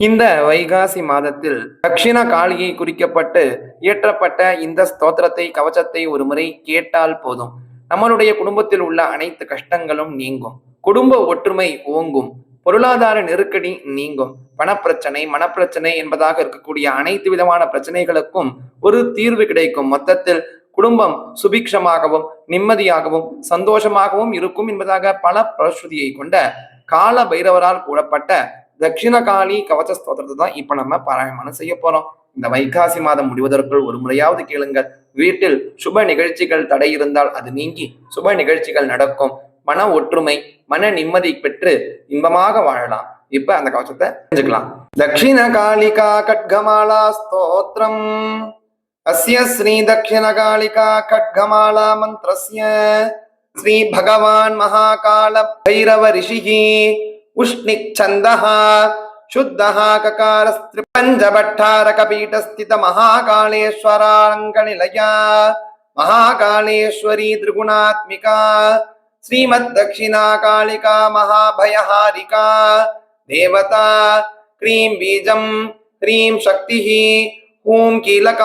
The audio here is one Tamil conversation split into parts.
இந்த வைகாசி மாதத்தில் தக்ஷிண காளியை குறிக்கப்பட்டு இயற்றப்பட்ட இந்த ஸ்தோத்திரத்தை கவச்சத்தை ஒரு முறை கேட்டால் போதும். நம்மளுடைய குடும்பத்தில் உள்ள அனைத்து கஷ்டங்களும் நீங்கும். குடும்ப ஒற்றுமை ஓங்கும். பொருளாதார நெருக்கடி நீங்கும். பணப்பிரச்சனை மனப்பிரச்சனை என்பதாக இருக்கக்கூடிய அனைத்து விதமான பிரச்சனைகளுக்கும் ஒரு தீர்வு கிடைக்கும். மொத்தத்தில் குடும்பம் சுபிக்ஷமாகவும் நிம்மதியாகவும் சந்தோஷமாகவும் இருக்கும் என்பதாக பல பிரசுதியை கொண்ட கால பைரவரால் கூறப்பட்ட தட்சிணகாளி கவச்ச ஸ்தோத்திரத்தை தான் இப்ப நம்ம பாராயணம் செய்ய போறோம். இந்த வைகாசி மாதம் முடிவதற்குள் ஒரு முறையாவது கேளுங்கள். வீட்டில் சுப நிகழ்ச்சிகள் தடை இருந்தால் அது நீங்கி சுப நிகழ்ச்சிகள் நடக்கும். மன ஒற்றுமை மன நிம்மதி பெற்று இன்பமாக வாழலாம். இப்ப அந்த கவச்சத்தை தெரிஞ்சுக்கலாம். தட்சிண காளிகா கட்கமாலா ஸ்தோத்திரம். அஸ்ய ஸ்ரீ தட்சிண காளிகா கட்கமாலா மந்திரஸ்ய. ஸ்ரீ பகவான் மகாகால பைரவ ரிஷிகி. उष्णिच्छन्दः, शुद्धः ककारस्त्रिपञ्चभट्टारकपीठस्थितमहाकालेश्वराङ्गनिलया, महाकालेश्वरी त्रिगुणात्मिका, श्रीमद्दक्षिणाकालिका महाभयहारिका, देवता, क्रीं बीजं क्रीं शक्तिः ॐ कीलक,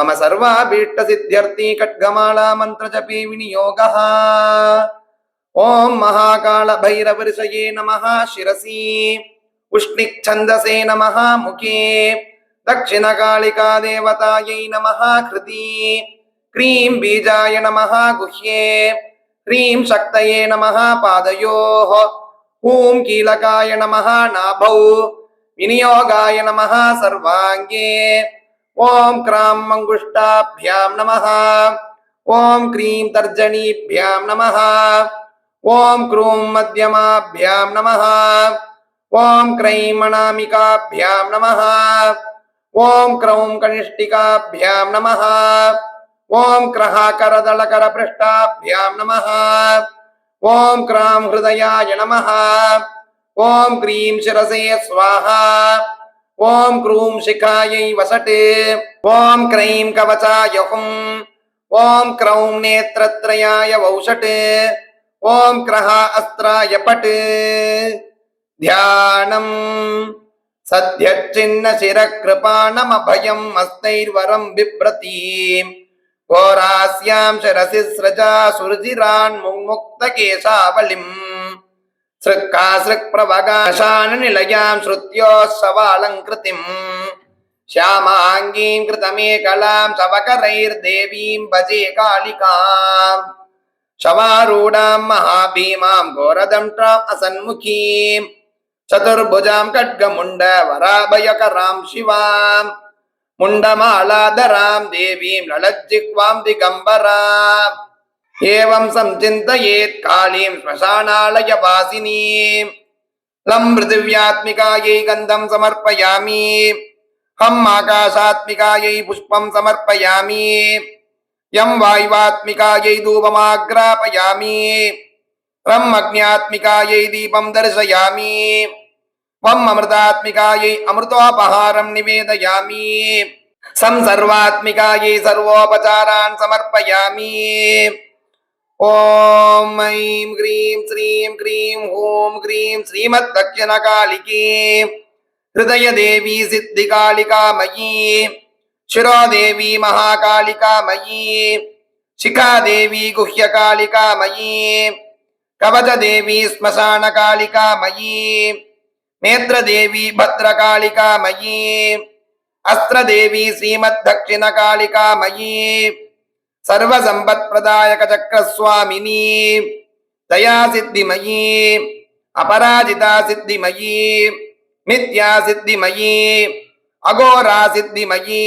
मम सर्वाभीष्टसिद्ध्यर्थी खड्गमाला मन्त्रजपे विनियोगः। ॐ महाकालभैरवऋषये नमः शिरसि। उष्णिच्छन्दसे नमः मुखे। दक्षिणकालिका देवतायै नमः कृति। क्रीं बीजाय नमः गुह्ये। ह्रीं शक्तये नमः पादयोः। हूँ कीलकाय नमः नाभौ। विनियोगाय नमः सर्वाङ्गे। ॐ क्रां मङ्गुष्टाभ्यां नमः। ॐ क्रीं तर्जनीभ्यां नमः। ॐ क्रूं मध्यमाभ्यां नमः। ॐ क्रैं मणामिकाभ्यां नमः। ॐ क्रौं कनिष्ठिकाभ्यां नमः। ॐ क्रः करदलकरपृष्ठाभ्यां नमः। ॐ क्रां हृदयाय नमः। ॐ क्रीं शिरसे स्वाहा। ॐ क्रूं शिखायै वसटे ॐ क्रैं कवचाय हुम् ॐ क्रौं नेत्रत्रयाय वौषट् ఓం గ్రహ అస్త్రాయ పట్. ధ్యానం. సద్యచ్చిన్న శిర కృపాణమభయం అస్తైర్వరం బిభ్రతి. ఘోరాస్యాం శరసి స్రజా సురజిరాన్ ముక్త కేశావలిం సృక్కాసృక్ప్రవగాశాన నిలయాం శృత్యోత్సవాలంకృతిం. శ్యామాంగీం కృతమే కళాం సవకరైర్దేవీం భజే కాళికాం. शवारूढां महाभीमां घोरदंष्ट्राम् असन्मुखीम् चतुर्भुजां खड्गमुण्ड वराभयकरां शिवाम् मुण्डमालाधरां देवीं ललज्जिह्वां दिगम्बराम् एवं संचिन्तयेत् कालीं श्मशानालयवासिनीम् लं पृथिव्यात्मिकायै गन्धं समर्पयामि हम् आकाशात्मिकायै पुष्पं समर्पयामि यं वायुवात्मिकायै धूपमाग्रापयामि। रम् अग्न्यात्मिकायै दीपं दर्शयामि। वम् अमृतात्मिकायै अमृतोपहारं निवेदयामि। सं सर्वात्मिकायै सर्वोपचारान् समर्पयामि। ॐ ऐं ह्रीं श्रीं क्रीं ॐ ग्रीं श्रीमद्दक्षिणकालिकी। हृदयदेवी सिद्धिकालिका శిరోదేవి మహాకాళికామయీ శిఖాదేవి గుహ్యకాళికామయీ కవచదేవి శ్మశానకాళికామయీ నేత్రదేవి భద్రకాళికామయీ అస్త్రదేవి శ్రీమద్దక్షిణకాళికామయీ సర్వసంపత్ప్రదాయక చక్రస్వామిని దయాసిద్ధిమయీ అపరాజితా సిద్ధిమయీ నిత్యా సిద్ధిమయీ అఘోరా సిద్ధిమయీ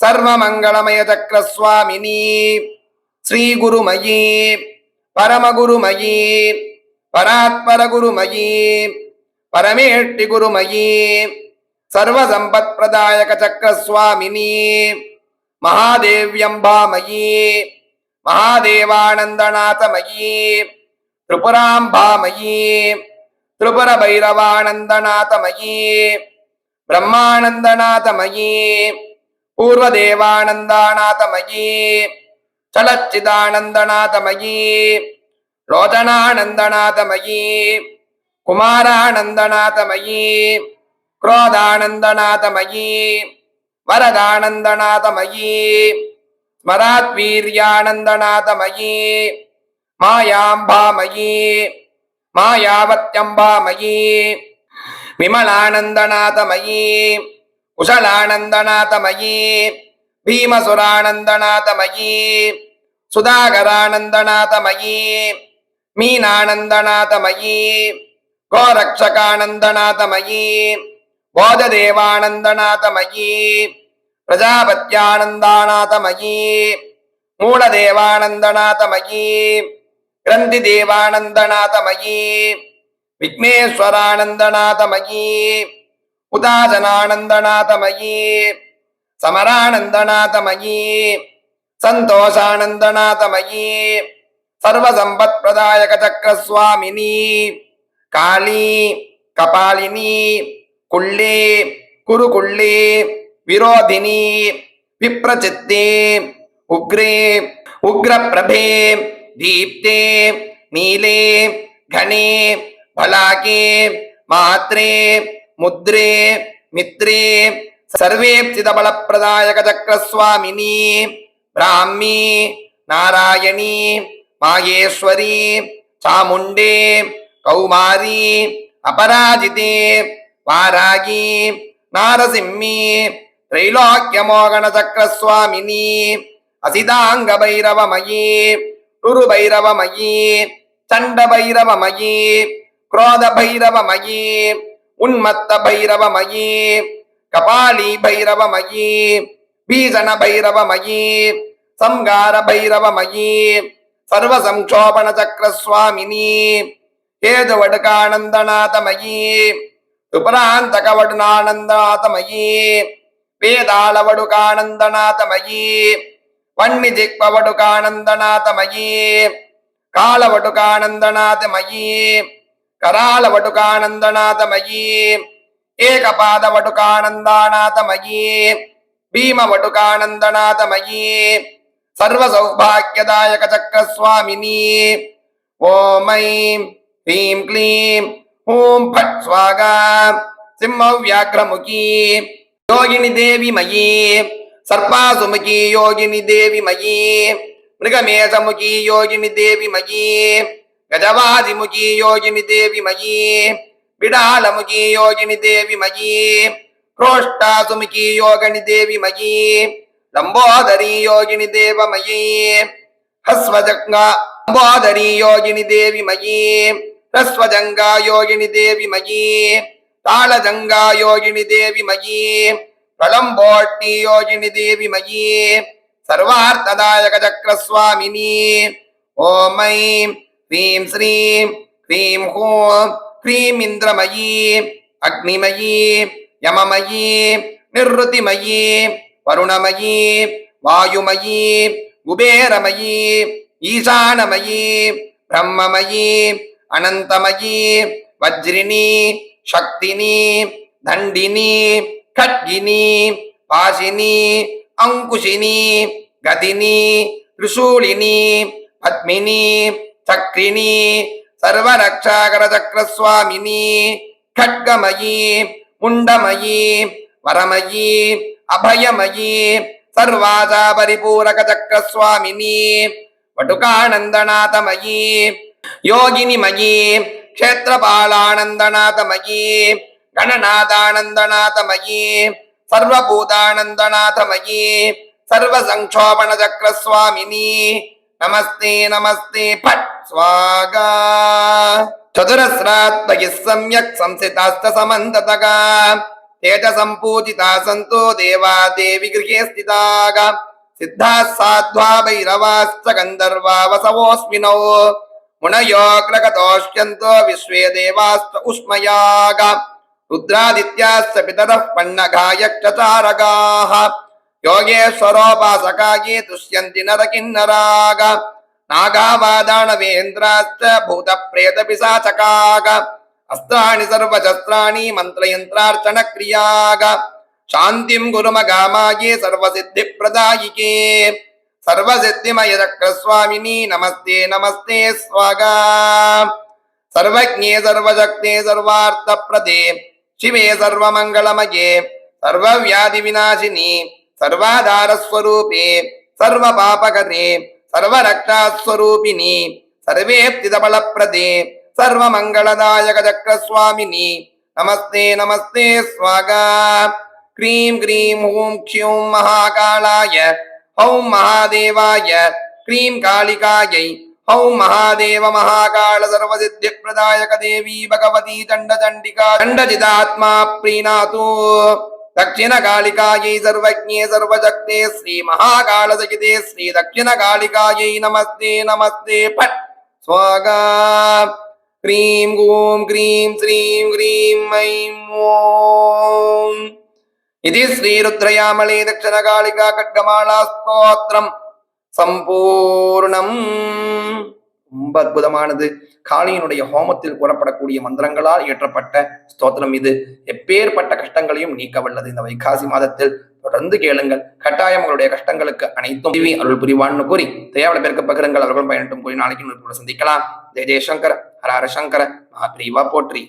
సర్వమంగళమయ చక్రస్వామిని శ్రీ గురుమయీ పరమ గురుమయీ పరాత్పర గురుమయీ పరమేష్టి గురుమయీ సర్వసంపత్ప్రదాయక చక్రస్వామిని మహాదేవ్యంబామయీ మహాదేవానందనాథమయీ త్రిపురాంబామయీ త్రిపుర భైరవానందనాథమయీ ब्रह्मानन्दनाथमयी पूर्वदेवानन्दानाथमयी चलच्चिदानन्दनाथमयी लोचनानन्दनाथमयी कुमारानन्दनाथमयी क्रोधानन्दनाथमयी वरदानन्दनाथमयी स्मरात्वीर्यानन्दनाथमयी मायाम्बामयी मायावत्यम्बामयी விமலானந்தநாதமயி குஷலானந்தநாதமயி பீமசுரானந்தநாதமயி சுதாகரானந்தநாதமயி மீனானந்தநாதமயி கோரக்ஷகானந்தநாதமயி போததேவானந்தநாதமயி பிரஜாபத்யானந்தாநாதமயி மூலதேவானந்தநாதமயி கிரந்தி தேவானந்தநாதமயி விக்னேஸ்வரானந்தநாதமயி உதாசனானந்தநாதமயி சமரானந்தநாதமயி சந்தோஷானந்தநாதமயி சர்வசம்பத் பிரதாயக சக்கரஸ்வாமினி காளி கபாலினி குள்ளி குருகுள்ளி விரோதினி விப்ரச்சித்தே உக்ரே உக்ரபிரபே தீப்தே நீலே கணே भलाके मात्रे मुद्रे मित्रे सर्वेप्सितबलप्रदायकचक्रस्वामिनी ब्राह्मी नारायणी माहेश्वरी चामुण्डे कौमारी अपराजिते वारागी नारसिंही त्रैलोक्यमोगणचक्रस्वामिनी असिताङ्गभैरवमयी रुरुभैरवमयी चण्डभैरवमयी குரோத பைரவ மயி உன்மத்த பைரவ மயி கபாலி பைரவ மயி பீஜண பைரவ மயி சம்கார பைரவ மயி சர்வ சம்ஷோபண சக்கர சுவாமினி ஏது வடுகானந்தநாதமயி உபராந்தக வடுநானந்தநாதமயி வேதாள வடுகானந்தநாதமயி வன்னி திக்ப வடுகானந்தநாதமயி கால வடுகானந்தநாதமயி కరాళ వటుకానందనాథమయీ ఏకపాద వటుకానందనాథమయీ భీమ వటుకానందనాథమయీ సర్వ సౌభాగ్యదాయక చక్రస్వామిని ఓం ఐం హ్రీం క్లీం హూం ఫట్ సింహ వ్యాఘ్రముఖీ యోగిని దేవి మయీ సర్పాసుముఖీ యోగిని దేవి మయీ మృగమేషముఖీ యోగిని దేవి మయీ ಗಜವಾದಿಮುಖಿ ಯೋಗಿನಿ ದೇವಿ ಮಯಿ ಬಿಡಾಲಮುಖಿ ಯೋಗಿನಿ ದೇವಿ ಮಯಿ ಕ್ರೋಷ್ಟಾಸುಮುಖಿ ಯೋಗಣಿ ದೇವಿ ಮಯಿ ಲಂಬೋದರಿ ಯೋಗಿನಿ ದೇವ ಮಯಿ ಹಸ್ವಜಂಗ ಲಂಬೋದರಿ ಯೋಗಿನಿ ದೇವಿ ಮಯಿ ಹ್ರಸ್ವಜಂಗ ಯೋಗಿನಿ ದೇವಿ ಮಯಿ ತಾಳಜಂಗ ಯೋಗಿನಿ ದೇವಿ ಮಯಿ ಪ್ರಳಂಬೋಟ್ಟಿ ಯೋಗಿನಿ ದೇವಿ ಮಯಿ ಸರ್ವಾರ್ಥದಾಯಕ ಚಕ್ರಸ್ವಾಮಿನಿ ಓ ಮೈ ह्रीं श्रीं ह्रीं हूं ह्रीं इन्द्रमयी अग्निमयी यममयी निर्वृतिमयी वरुणमयी वायुमयी சக்ரிணி சர்வரக்ஷாகர சக்கரஸ்வாமினி கட்கமயி முண்டமயி வரமயி அபயமயி சர்வாசா பரிபூரக சக்கரஸ்வாமினி வடுகானந்தநாதமயி யோகினிமயி க்ஷேத்திரபாலானந்தநாதமயி கணநாதானந்தநாதமயி சர்வபூதானந்தநாதமயி சர்வசங்கோபண சக்கரஸ்வாமினி నమస్తే నమస్తే ఫట్ స్వాగా. చతురస్రాత్మయः సమ్యక్ సంసితాస్త సమంతతగా. తేజ సంపూజితా సంతో దేవా దేవి గృహే స్థితాగా. సిద్ధా సాధ్వా భైరవాశ్చ గంధర్వా వసవోస్మినౌ మునయోగ్రగతోష్యంతో విశ్వే దేవాస్త ఉష్మయాగా. రుద్రాదిత్యాశ్చ పితరః పన్నగాయక్ష చారగాः. యోగేశ్వరోపాసకాయే తుష్యంతి నరకిన్నరాగ నాగావాదాణవేంద్రాశ్చ భూత ప్రేత పిశాచకాగ అస్త్రాణి సర్వశస్త్రాణి మంత్రయంత్రార్చన క్రియాగ శాంతిం గురుమగామాయే సర్వసిద్ధి ప్రదాయికే సర్వసిద్ధిమయ చక్రస్వామిని నమస్తే నమస్తే స్వాగా సర్వజ్ఞే సర్వశక్తే సర్వార్థప్రదే శివే సర్వమంగళమయే సర్వవ్యాధి వినాశిని சர்வாதாரஸ்வரூபே சர்வ பாபகதே சர்வரக்ஷாஸ்வரூபிணி சர்வேப்திதபலப்பிரதே சர்வமங்களதாயக சக்கரஸ்வாமினி நமஸ்தே நமஸ்தே ஸ்வாகா க்ரீம் க்ரீம் ஹூம் க்யூம் மகாகாலாய ஹௌம் மகாதேவாய க்ரீம் காளிகாயை ஹௌம் மகாதேவ மகாகால சர்வசித்திய பிரதாயக தேவி பகவதி தண்ட தண்டிகா தண்டஜிதாத்மா பிரீணாதூ దక్షిణ దక్షిణకాళికాయై సర్వజ్ఞే సర్వజగ్నే శ్రీ మహాకాళ మహాకాళసకితే శ్రీ దక్షిణ దక్షిణకాళికాయై నమస్తే నమస్తే పట్ స్వాగా క్రీం ఓం క్రీం శ్రీం క్రీం ఐం ఓం ఇది శ్రీ రుద్రయామళీ దక్షిణ కాళికా ఖడ్గమాళా స్తోత్రం సంపూర్ణం ரொம்ப அற்புதமானது. காளியினுடைய ஹோமத்தில் கூறப்படக்கூடிய மந்திரங்களால் இயற்றப்பட்ட ஸ்தோத்திரம் இது. எப்பேற்பட்ட கஷ்டங்களையும் நீக்க வல்லது இந்த வைகாசி மாதத்தில். தொடர்ந்து கேளுங்கள். கட்டாயம் உங்களுடைய கஷ்டங்களுக்கு அனைத்தும் அருள் புரிவான்னு கூறி தேவையான பேருக்கு பகிருங்கள். அவர்கள் பயனட்டும். கூறி நாளைக்கு சந்திக்கலாம். ஜெய ஜெயசங்கர ஹர ஹர சங்கர மகாபிரிவா போற்றி.